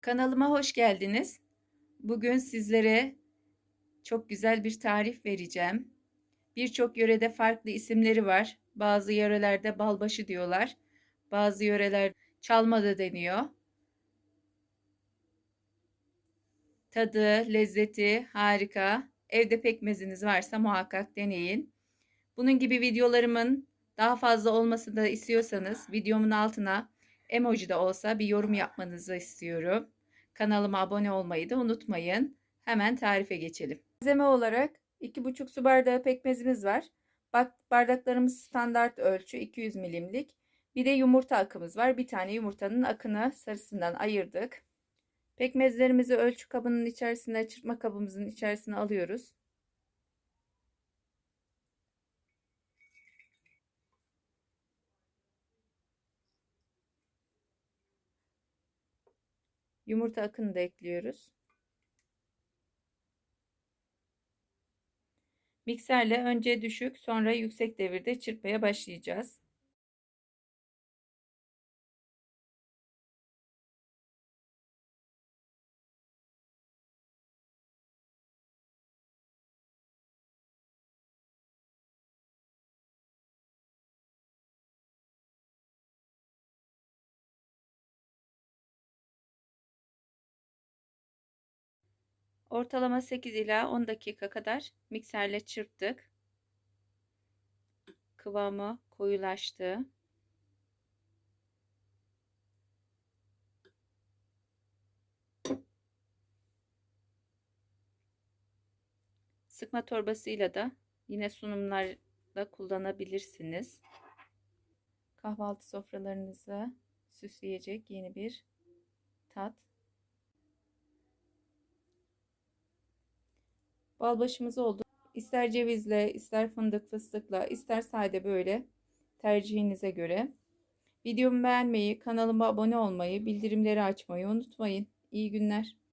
Kanalıma hoş geldiniz. Bugün sizlere çok güzel bir tarif vereceğim. Birçok yörede farklı isimleri var. Bazı yörelerde balbaşı diyorlar. Bazı yöreler çalma da deniyor. Tadı, lezzeti harika. Evde pekmeziniz varsa muhakkak deneyin. Bunun gibi videolarımın daha fazla olmasını da istiyorsanız videomun altına emoji de olsa bir yorum yapmanızı istiyorum. Kanalıma abone olmayı da unutmayın. Hemen tarife geçelim. Malzeme olarak 2,5 su bardağı pekmezimiz var. Bak bardaklarımız standart ölçü 200 milimlik. Bir de yumurta akımız var. Bir tane yumurtanın akını sarısından ayırdık. Pekmezlerimizi ölçü kabının içerisine, çırpma kabımızın içerisine alıyoruz. Yumurta akını da ekliyoruz. Mikserle önce düşük sonra yüksek devirde çırpmaya başlayacağız. Ortalama 8 ila 10 dakika kadar mikserle çırptık. Kıvamı koyulaştı. Sıkma torbasıyla da yine sunumlarda kullanabilirsiniz. Kahvaltı sofralarınızı süsleyecek yeni bir tat. Balbaşımız oldu. İster cevizle, ister fındık fıstıkla, ister sade böyle tercihinize göre. Videomu beğenmeyi, kanalıma abone olmayı, bildirimleri açmayı unutmayın. İyi günler.